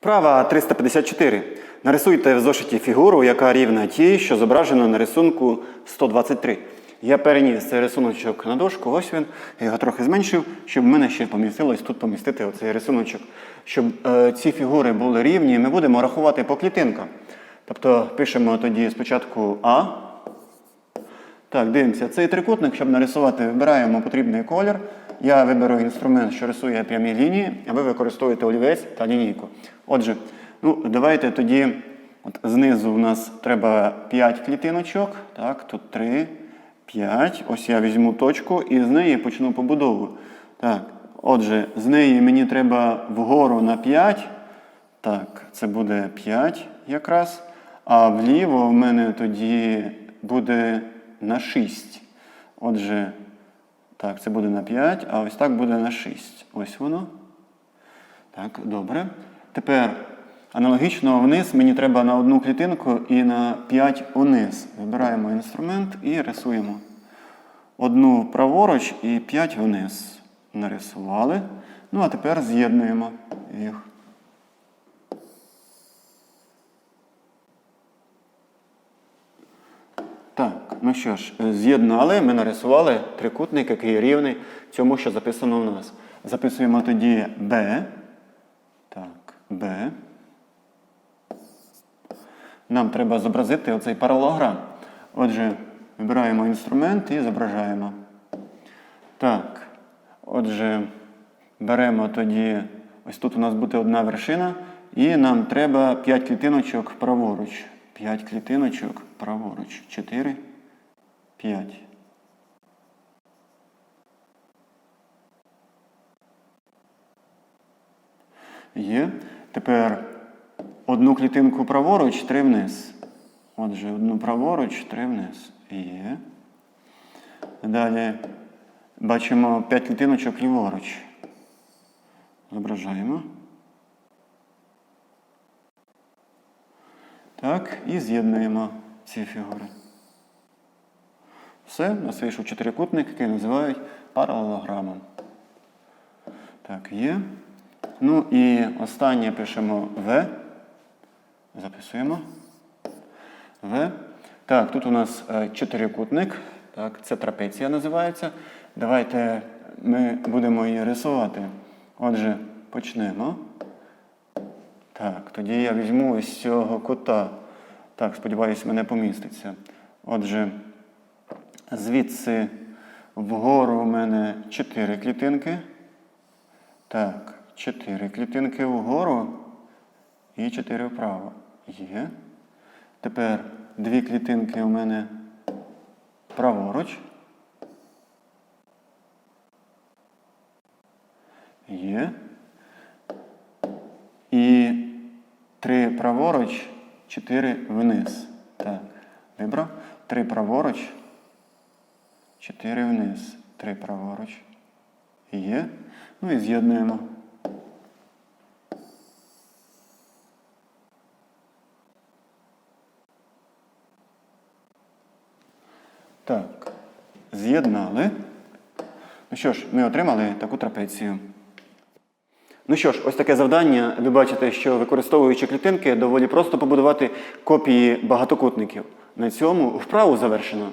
Вправа 354. Нарисуйте в зошиті фігуру, яка рівна тій, що зображено на рисунку 123. Я переніс цей рисуночок на дошку, ось він. Я його трохи зменшив, щоб в мене ще помістилось тут помістити оцей рисуночок. Щоб е, ці фігури були рівні, ми будемо рахувати по клітинкам. Тобто пишемо тоді спочатку А. Так, дивимося. Цей трикутник, щоб нарисувати, вибираємо потрібний колір. Я виберу інструмент, що рисує прямі лінії, а ви використовуєте олівець та лінійку. Отже, ну, давайте тоді от знизу у нас треба 5 клітиночок. Так, тут 3, 5. Ось я візьму точку і з неї почну побудову. Так, отже, з неї мені треба вгору на 5. Так, це буде 5 якраз. А вліво в мене тоді буде на 6. Отже, так, це буде на 5, а ось так буде на 6. Ось воно. Так, добре. Тепер аналогічно вниз мені треба на одну клітинку і на 5 униз. Вибираємо інструмент і рисуємо. Одну праворуч і 5 вниз. Нарисували. Ну, а тепер з'єднуємо їх. Так, ну що ж, з'єднали, ми нарисували трикутник, який рівний цьому, що записано в нас. Записуємо тоді B. Так, B. Нам треба зобразити оцей паралограм. Отже, вибираємо інструмент і зображаємо. Так, отже, беремо тоді, ось тут у нас буде одна вершина, і нам треба 5 клітиночок праворуч. 5 клітиночок праворуч. 4, 5. Є. Тепер одну клітинку праворуч, три вниз. Отже, одну праворуч, три вниз. Є. Далі бачимо 5 клітиночок ліворуч. Зображаємо. Так, і з'єднуємо ці фігури. Все, у нас вийшов чотирикутник, який називають паралелограмом. Так, є. Ну і останнє пишемо В. Записуємо. В. Так, тут у нас е, чотирикутник. Так, це трапеція називається. Давайте ми будемо її рисувати. Отже, почнемо. Так, тоді я візьму ось цього кута. Так, сподіваюся, мене поміститься. Отже, звідси вгору у мене 4 клітинки. Так, 4 клітинки вгору і 4 вправо. Є. Тепер дві клітинки у мене праворуч. Є. І три праворуч, чотири вниз. Так, вибрав. Три праворуч, чотири вниз. Три праворуч. Є. Ну і з'єднуємо. Так, з'єднали. Ну що ж, ми отримали таку трапецію. Ну що ж, ось таке завдання. Ви бачите, що використовуючи клітинки, доволі просто побудувати копії багатокутників. На цьому вправу завершено.